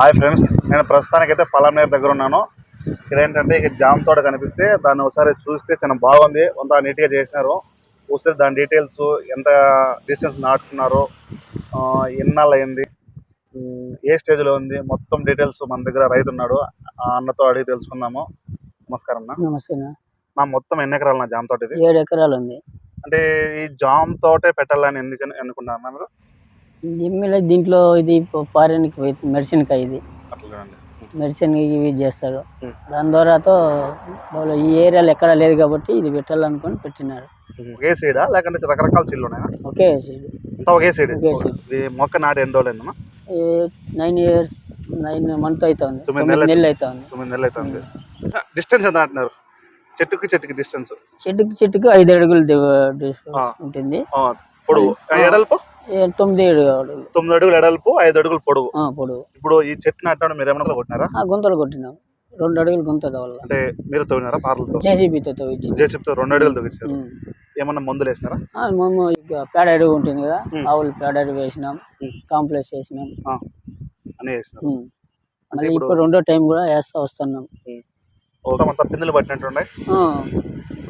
Hi friends నేను ప్రస్తుతానికైతే పలంనేరు దగ్గర ఉన్నాను. ఏంటంటే ఇక జామ్ తోట కనిపిస్తే దాన్ని ఒకసారి చూస్తే చాలా బాగుంది. అంతా నీట్గా చేసినారు. చూస్తే దాని డీటెయిల్స్ ఎంత డిస్టెన్స్ నాటుకున్నారో ఎన్నాళ్ళు అయింది ఏ స్టేజ్లో ఉంది మొత్తం డీటెయిల్స్ మన దగ్గర రైతు ఉన్నాడు. ఆ అన్నతో అడిగి తెలుసుకుందాము. నమస్కారం అన్న. నమస్తే నా మొత్తం ఎన్ని ఎకరాలు నా జామ్ తోట ఇది? ఏడు ఎకరాలు ఉంది. అంటే ఈ జామ్ తోటే పెట్టాలని ఎందుకని అనుకున్నారు మీరు? జిమ్మిలో దీంట్లో ఇది ఫారెన్ మెడిసిన్ కా ఇది. మెడిసిన్ ఇవి చేస్తారు Hmm. దాని ద్వారాతో ఈ ఏరియాలో ఎక్కడ లేదు కాబట్టి ఇది పెట్టాలనుకొని పెట్టినారు. ఒకే సీడా? లేకుంటే రకరకాల సీడ్లు ఉన్నాయా? ఒకే సీడ్. అంతా ఒకే సీడ్? ఒకే సీడ్. ఇది మొక్క నాటి ఎన్ని రోజులు అయిందమ్మా? నైన్ ఇయర్స్ నైన్ మంత్ అవుతుంది తొమ్మిది నెలలు అవుతుంది తొమ్మిది నెలలు అవుతుంది డిస్టెన్స్ ఎంత అంటున్నారు? చెట్టుకి చెట్టుకి డిస్టెన్స్. చెట్టుకి చెట్టుకి ఐదు అడుగులు. ఉంటుంది. పొడవు. ఎడల్పు? తొమ్మిది ఏడు అడుగులు. తొమ్మిది అడుగులు ఎడల్పు ఐదు అడుగులు పొడవు. ఆ, పొడవు. ఇప్పుడు ఈ చెట్టు నాటడం మీరు ఏమైనా కొట్టినారా? ఆ, గుంతలు కొట్టినాం. రెండు అడుగులు గుంత వల్ల అంటే మీరు తవ్వినారా పార్లతో? జేసీబీతో తవ్వించింది జేసీబీతో రెండు అడుగులు తవ్వించారు ఉమ్. ఏమన్నా మందులు వేసినారా? ఆ, మేము ఇక పేడ అడుగు ఉంటుంది కదా ఉమ్. ఆవులు పేడ అడుగు వేసినాం ఉమ్. కాంప్లెక్స్ వేసినాం. అని వేసినారు. ఉమ్. అంటే మళ్ళీ ఇప్పుడు ఇప్పుడు రెండో టైం కూడా వేస్తా వస్తున్నాం. మొత్తం అంతా పిందులు పట్టినట్టున్నాయి ఆ,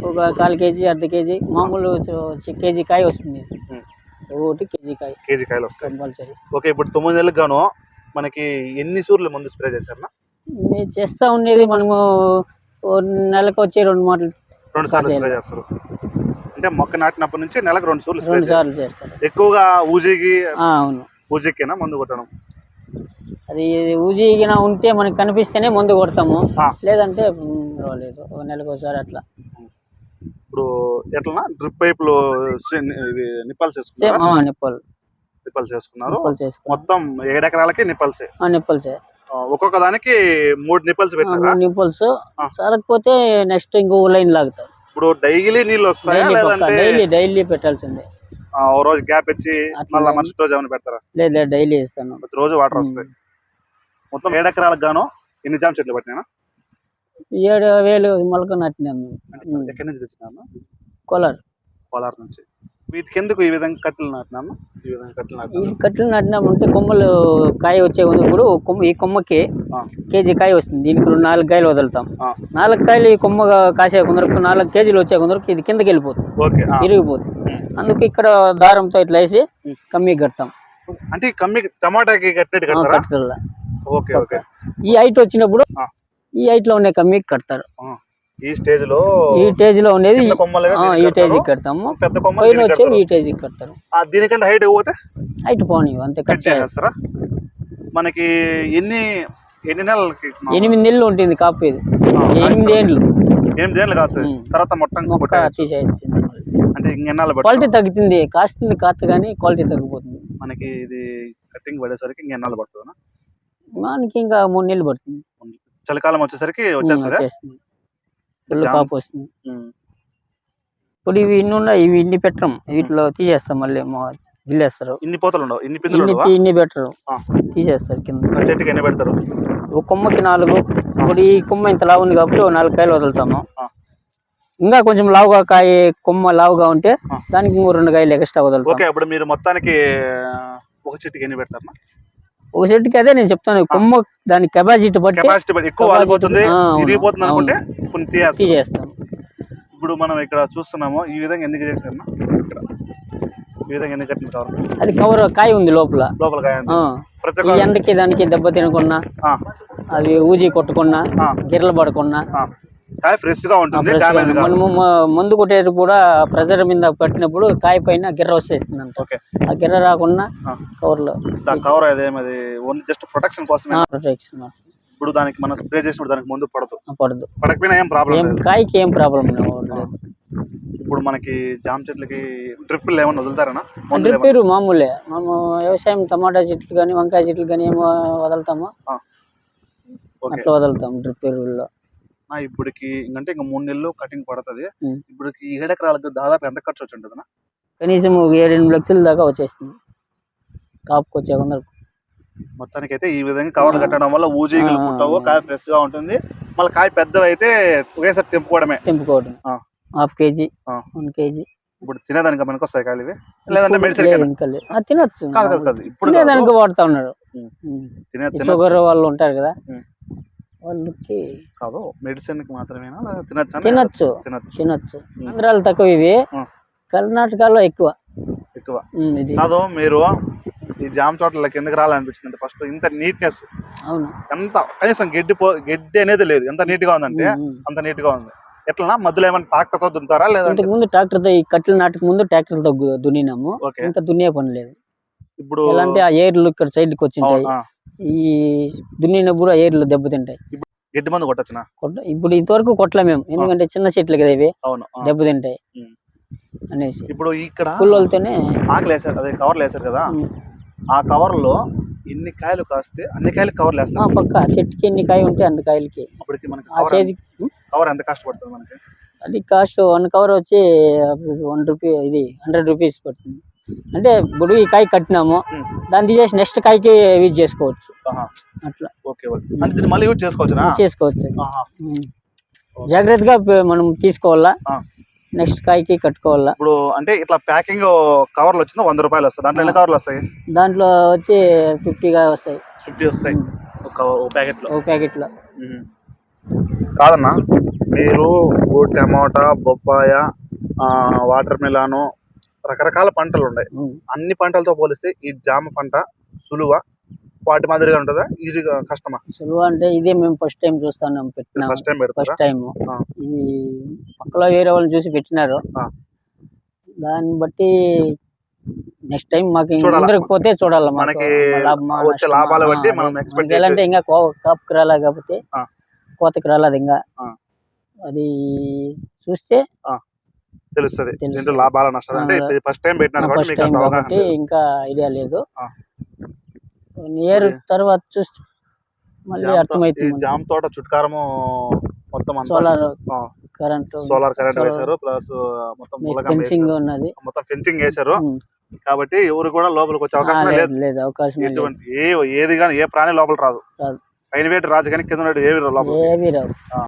ఒక కాల్ కేజీ అర్ధ కేజీ మామూలు చ- కేజీ కాయ వస్తుంది. ఉమ్. ఒకటి కేజీ కాయ కేజీ కాయలు వస్తాయి. కంపల్సరీ. ఓకే ఇప్పుడు తొమ్మిది నెలలకు గాను మనకి ఎన్ని సూర్లు ముందు స్ప్రే మేము చేస్తా ఉండేది మనము నెలకు వచ్చి రెండు మాటలు. రెండు సార్లు స్ప్రే. చేస్తారు. అంటే మొక్క నాటినప్పటి నుంచి నెలకు రెండు సూర్లు రెండు సార్లు చేస్తారు. ఎక్కువగా ఊజీకి అవును. ఊజీకేనా మందు కొట్టడం? అది ఊజిగిన ఉంటే మనకి కనిపిస్తేనే మందు కొడతాము. లేదంటే ఒక నెలకు ఒకసారి అట్లా. ఇప్పుడు ఎట్లా డ్రిప్ పైపులు నిప్పల్స్ సేమ్ వేసుకున్నారు నిప్పలు. నిప్పల్స్ వేసుకున్నారు మొత్తం ఏడు ఎకరాలకి నిప్పల్సే? ఆ, నిప్పల్సే ఒక్కొక్క దానికి మూడు నిప్పల్స్ పెట్టారా? నింపుల్స్ ఆ. సరకపోతే నెక్స్ట్ ఇంకో లైన్ లాగుతారు ఇప్పుడు డైలీ నీళ్ళు వస్తాయా డైలీ డైలీ పెట్టాల్సిందే. ఓ రోజు గ్యాప్ ఇచ్చి మళ్ళీ మరుసటి రోజు ఏమైనా పెడతారా? లేదు లేదు డైలీ ఇస్తాను. ప్రతి రోజు వాటర్ వస్తాయి. మొత్తం ఏడు ఎకరాలకు గాను ఎన్ని జామ చెట్లు పట్టినా ఏడు వేలు మొలక నాటినాం మేము. ఉమ్. ఎక్కడి నుంచి తెచ్చినాను కొలర్. కోలార్ నుంచి. వీటికి ఎందుకు ఈ విధంగా కట్టెలు నాటినాను ఈ విధంగా కట్టెలు ఈ నాటినాను కట్టెలు నాటినామంటే కొమ్మలు కాయ వచ్చే కూడా కొమ్మ ఈ కొమ్మకి ఆ, కేజీ కాయ వస్తుంది. దీనికి రెండు నాలుగు కాయలు వదులుతాం. ఆ, నాలుగు కాయలు ఈ కొమ్మ కాసే కొందరకు నాలుగు కేజీలు వచ్చే కొందరకు ఇది కిందకి వెళ్ళిపోతుంది. ఓకే ఆ. ఇరిగిపోతుంది. అందుకు ఇక్కడ దారంతో ఇట్లా వేసి. కమ్మి కడతాం. అంటే ఈ కమ్మి టమాటాకి కట్టినట్టు కడతారా? Okay okay. ఈ హైట్ వచ్చినప్పుడు ఆ. ఈ హైట్లో ఉండే కమ్మికి కడతారు. ఈ స్టేజ్లో ఈ స్టేజ్లో ఉండేది ఈ. స్టేజ్ కడతాము. పెద్ద పైన వచ్చేవి ఈ. స్టేజ్ కడతారు. ఆ, దీనికంటే హైట్ పోతే హైట్ పోనీ అంతే కట్ చేస్తారా మనకి ఎన్ని ఎన్ని నెలలకి ఎనిమిది నెలలు ఉంటుంది కాపు ఇది ఎనిమిది ఏండ్లు ఎనిమిది ఏళ్ళు కాస్తుంది. తర్వాత మొక్క తీసేసింది అంటే ఇంకెన్నాళ్ళు క్వాలిటీ తగ్గుతుంది. కాస్తుంది కాస్త కానీ క్వాలిటీ తగ్గిపోతుంది. మనకి ఇది కటింగ్ పడేసరికి ఇంకెన్నాళ్ళు పడుతుంది మనకి ఇంకా మూడు నెలలు పడుతుంది. చలికాలం వచ్చేసరికి వచ్చేస్తుంది? వచ్చేస్తుంది. ఫుల్ జామ- కాపు వస్తుంది. ఇప్పుడు ఇవి ఇన్ని ఉన్నాయి ఇవి ఇన్ని పెట్టరం వీటిలో తీసేస్తాం మళ్ళీ మా గిల్లేస్తారు ఇన్ని పోతలు ఉండవు. ఇన్ని పిందులు ఇన్ని పెట్టరు. తీసేస్తారు కింద. చెట్టుకి ఎన్ని పెడతారు? ఒక కొమ్మకి నాలుగు. ఇప్పుడు ఈ కొమ్మ ఇంత లావు ఉంది కాబట్టి నాలుగు కాయలు వదులుతాము. ఇంకా కొంచెం లావుగా కాయ కొమ్మ లావుగా ఉంటే. దానికి ఇంకో రెండు కాయలు ఎక్స్ట్రా వదులుతాం. ఓకే ఇప్పుడు మీరు మొత్తానికి ఒక చెట్టుకి ఎన్ని పెడతారు? ఒక చెట్టుకి అదే నేను చెప్తాను కొమ్మ దాని కెపాసిటీ బట్టి కెపాసిటీ బట్టి ఎక్కువ Capacity- వాలిపోతుంది ఆ, అవును, విరిగిపోతుంది అనుకుంటే కొన్ని తీయాలి తీసేస్తాం. ఇప్పుడు మనం ఇక్కడ చూస్తున్నాము ఈ విధంగా ఎందుకు ఇక్కడ ఈ విధంగా ఎందుకు కట్టిన అది కవర్ కాయ ఉంది లోపల. లోపల కాయ ఎండకి దానికి దెబ్బ తినకుండా అవి ఊజీ కొట్టకుండా ఆ, గిర్రలు పడకుండా. కాయ ఫ్రెష్గా ఉంటుంది డ్యామేజ్ మనము మందు కొట్టేది కూడా ప్రెజర్ మీద పెట్టినప్పుడు కాయ పైన గిర్ర వచ్చేస్తుంది అంట ఓకే. ఆ గిర్ర రాకుండా. కవర్లో కవర్ అదేమది ఓన్లీ జస్ట్ ప్రొటెక్షన్ కోసమే. ప్రొటెక్షన్ ఇప్పుడు దానికి మనం స్ప్రే చేసినప్పుడు దానికి ముందు పడదు. పడదు. పడకపోయినా ఏం ప్రాబ్లం కాయకి ఏం ప్రాబ్లం ఇప్పుడు మనకి జామ చెట్లకి డ్రిప్పులు వదులుతారనా? మందులు ఏమన్నా? డ్రిప్పేరు మామూలే. మేము వ్యవసాయం టమాటా చెట్లు కానీ వంకాయ చెట్లు కానీ ఏమో వదులుతామో. అట్లా వదులుతాం డ్రిప్ ఎరువుల్లో. ఆ, ఇప్పటికి ఇంకంటే ఇంకా మూడు నెలలు కటింగ్ పడుతుంది. ఇప్పటికి ఏడు ఎకరాలకు దాదాపు ఎంత ఖర్చు వచ్చి ఉంటుంది కనీసం ఒక ఏడు ఎనిమిది లక్షల దాకా వచ్చేస్తుంది. కాపుకి వచ్చే కొందరు. మొత్తానికి అయితే ఈ విధంగా కవర్లు. కట్టడం వల్ల ఊజీగులు పుట్టవు ఆ. కాయ ఫ్రెష్గా ఉంటుంది. మళ్ళీ కాయ పెద్దవి అయితే ఒకేసారి తెంపుకోవడమే. తెంపుకోవడం. హాఫ్ కేజీ ఆ. One KG. ఇప్పుడు తినేదానికి మనకు వస్తాయి కాయలు ఇవి లేదంటే మెడిసిన్ తినొచ్చు. ఇప్పుడు. తినేదానికి వాడుతా తినొచ్చు. షుగర్ వాళ్ళు ఉంటారు కదా. వాళ్ళకి కాదు మెడిసిన్కి మాత్రమేనా? లేదా తినొచ్చా? తినొచ్చు. తినొచ్చు. ఆంధ్రాలో తక్కువ ఇవి. కర్ణాటకలో ఎక్కువ. ఎక్కువ. ఇది. కాదు మీరు ఈ జామ తోటలకి ఎందుకు రావాలనిపించింది అంటే ఫస్ట్ ఇంత నీట్నెస్ అవును. ఎంత కనీసం గడ్డి పో గడ్డి అనేది లేదు. ఎంత నీట్గా ఉందంటే. అంత నీట్గా ఉంది. ఎట్లా మధ్యలో ఏమైనా ట్రాక్టర్తో దున్నుతారా లేదంటే ఇంతకు ముందు ట్రాక్టర్తో ఈ కట్టెలు నాటక ముందు ట్రాక్టర్తో దున్నినాము. ఇంకా దున్నే పని లేదు. ఇప్పుడు ఎలా అంటే ఆ ఏర్లు ఇక్కడ సైడ్కి వచ్చింటాయి. ఈ దున్నినప్పుడు ఏర్లు దెబ్బతింటాయి. గడ్డి మందు కొట్టచ్చునా? కొట్ట- ఇప్పుడు ఇంతవరకు కొట్ల మేము. ఎందుకంటే చిన్న చెట్లు కదా ఇవి. అవును. దెబ్బతింటాయి. అనేసి. ఇప్పుడు ఇక్కడ కూలోళ్ళతోనే ఆకులు వేసారు అదే కవర్లు వేసారు కదా? ఆ కవర్లో ఇన్ని కాయలు కాస్తే అన్ని కాయలు కవర్లు ఆ వేస్తారు. పక్క చెట్టుకి ఎన్ని కాయ ఉంటే అన్ని కాయలకి. అప్పటికి మనకి ఆ కవర్ సైజ్ కవర్ ఎంత కష్టపడుతుంది మనకి? అది కాస్ట్ వన్ కవర్ వచ్చి వన్ రూపీ ఇది హండ్రెడ్ రూపీస్ పడుతుంది. అంటే ఇప్పుడు ఈ కాయ కట్టినాము. దాన్ని తీసేసి నెక్స్ట్ కాయకి యూజ్ చేసుకోవచ్చు. అట్లా. Okay okay. అంటే మళ్ళీ యూజ్ చేసుకోవచ్చు. ఉమ్. జాగ్రత్తగా మనం తీసుకోవాలా. నెక్స్ట్ కాయకి కట్టుకోవాలా? ఇప్పుడు అంటే ఇట్లా ప్యాకింగ్ కవర్లు వచ్చిందా? వంద రూపాయలు వస్తాయి. దాంట్లో ఎన్ని కవర్లు వస్తాయి? దాంట్లో వచ్చి ఫిఫ్టీగా వస్తాయి. ఫిఫ్టీ వస్తాయి. ఒక ప్యాకెట్లో ఒక ప్యాకెట్లో. కాదన్నా మీరు టమాటా బొప్పాయ వాటర్ మిలాను రకరకాల పంటలు ఉన్నాయి అన్ని పంటలతో పోలిస్తే ఈ జామ పంట సులువ వాటి మాదిరిగా ఉంటుందా ఈజీగా కష్టమా సులువు అంటే ఇదే మేము ఫస్ట్ టైం చూస్తున్నాం పెట్టినాము ఫస్ట్ టైం ఫస్ట్. ఇది పక్కలో వేరే వాళ్ళని చూసి పెట్టినారు. దాన్ని బట్టి నెక్స్ట్ టైం మాకు. ముందరకు పోతే చూడాలి మనకి వచ్చే? లాభాలు బట్టి. మనం ఇంకా కాపుకి రాలేదు కాబట్టి. కోతకి రాలేదు ఇంకా. అది చూస్తే తెలుస్తుంది. దీంట్లో లాభాల నష్టాలు అంటే ఫస్ట్ టైం పెట్టినారు కాబట్టి ఫస్ట్ మీకు టైం అంత అవగాహన కాబట్టి లేదు. ఇంకా ఐడియా లేదు ఆ. ఇయర్ తర్వాత చూస్తే మళ్ళీ జామ తో- ఈ అర్థమవుతుంది జామ తోట చుట్కారము మొత్తం అంతా సోలార్ కరెంట్ సోలార్ కరెంట్ వేశారు ప్లస్ మొత్తం మూలకం ఫెన్సింగ్ వేశారు. ఉన్నది మొత్తం ఫెన్సింగ్ వేశారు ఉమ్. కాబట్టి ఎవరు కూడా లోపలికి వచ్చే ఆ, అవకాశం లేదు లేదు లేదు అవకాశం లేదు ఎటువంటి ఏ ఏది కానీ ఏ ప్రాణి లోపల రాదు రాదు. పైన వేటి రాజు కానీ కింద ఏవి రావు లోపల ఏవి రావు ఆ.